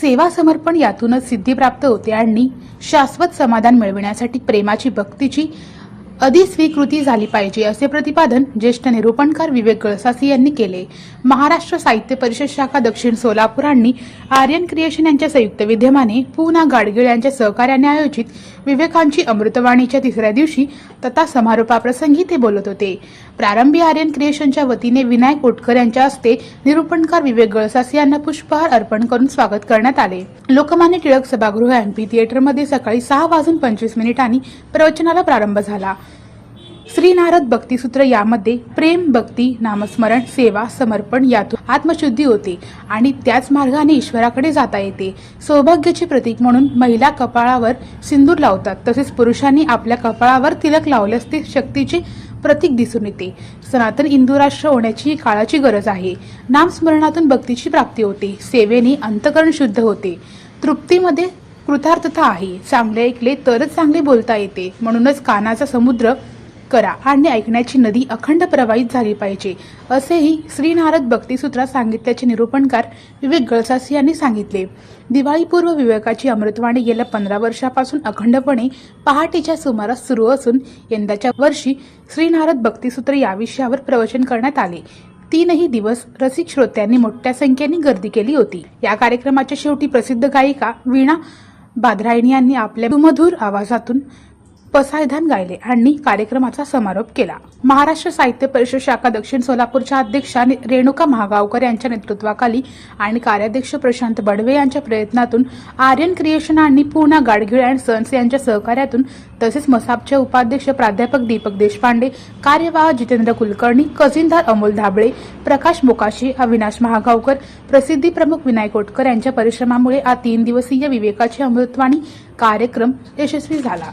सेवा समर्पण यातूनच सिद्धी प्राप्त होते आणि शाश्वत समाधान मिळविण्यासाठी प्रेमाची भक्तीची अधिस्वीकृती झाली पाहिजे असे प्रतिपादन ज्येष्ठ निरूपणकार विवेक गळसासी यांनी केले. महाराष्ट्र साहित्य परिषद शाखा दक्षिण सोलापुरांनी आर्यन क्रिएशन यांच्या संयुक्त विद्यमाने पूना गाडगीळ यांच्या सहकार्याने आयोजित विवेकांची अमृतवाणीच्या तिसऱ्या दिवशी तथा समारोपाप्रसंगी ते बोलत होते. प्रारंभी आर्यन क्रिएशनच्या वतीने विनायक कोटकर यांच्या हस्ते निरूपणकार विवेक गळसासी यांना पुष्पहार अर्पण करून स्वागत करण्यात आले. लोकमान्य टिळक सभागृह एमपी थिएटरमध्ये सकाळी सहा वाजून पंचवीस मिनिटांनी प्रवचनाला प्रारंभ झाला. श्रीनारद भक्तीसूत्र भक्तिसूत्र यामध्ये प्रेम भक्ती नामस्मरण सेवा समर्पण यातून आत्मशुद्धी होते आणि त्याच मार्गाने ईश्वराकडे जाता येते. सौभाग्याचे प्रतीक म्हणून महिला कपाळावर सिंदूर लावतात. तसेच पुरुषांनी आपल्या कपाळावर तिलक लावल्यास ते शक्तीचे प्रतीक दिसून येते. सनातन हिंदू राष्ट्र होण्याची ही काळाची गरज आहे. नामस्मरणातून भक्तीची प्राप्ती होते. सेवेने अंतकरण शुद्ध होते. तृप्तीमध्ये कृतार्थता आहे. चांगले ऐकले तरच चांगले बोलता येते. म्हणूनच कानाचा समुद्र करा. आणि ऐकण्याची नदी अखंड प्रवाहित झाली पाहिजे असेही श्री नारद भक्तिसूत्रात सांगितल्याचे निरूपणकार विवेक गळसासी यांनी सांगितले. दिवाळीपूर्व विवेकाची अमृतवाणी गेल्या पंधरा वर्षापासून अखंडपणे पहाटेच्या सुमारास सुरू असून यंदाच्या वर्षी श्री नारद भक्तिसूत्र या विषयावर प्रवचन करण्यात आले. तीनही दिवस रसिक श्रोत्यांनी मोठ्या संख्येने गर्दी केली होती. या कार्यक्रमाच्या शेवटी प्रसिद्ध गायिका वीणा बादरायणी यांनी आपल्या सुमधुर आवाजातून पसायधन गायले आणि कार्यक्रमाचा समारोप केला. महाराष्ट्र साहित्य परिषद शाखा दक्षिण सोलापूरच्या अध्यक्षा रेणुका महागावकर यांच्या नेतृत्वाखाली आणि कार्याध्यक्ष प्रशांत बडवे यांच्या प्रयत्नातून आर्यन क्रिएशन आणि पूना गाडगीळ अँड सन्स यांच्या सहकार्यातून तसेच मसापचे उपाध्यक्ष प्राध्यापक दीपक देशपांडे कार्यवाह जितेंद्र कुलकर्णी कझिनदार अमोल धाबळे प्रकाश मोकाशी अविनाश महागावकर प्रसिद्धी प्रमुख विनायक कोटकर यांच्या परिश्रमामुळे हा तीन दिवसीय विवेकाची अमृतवाणी कार्यक्रम यशस्वी झाला.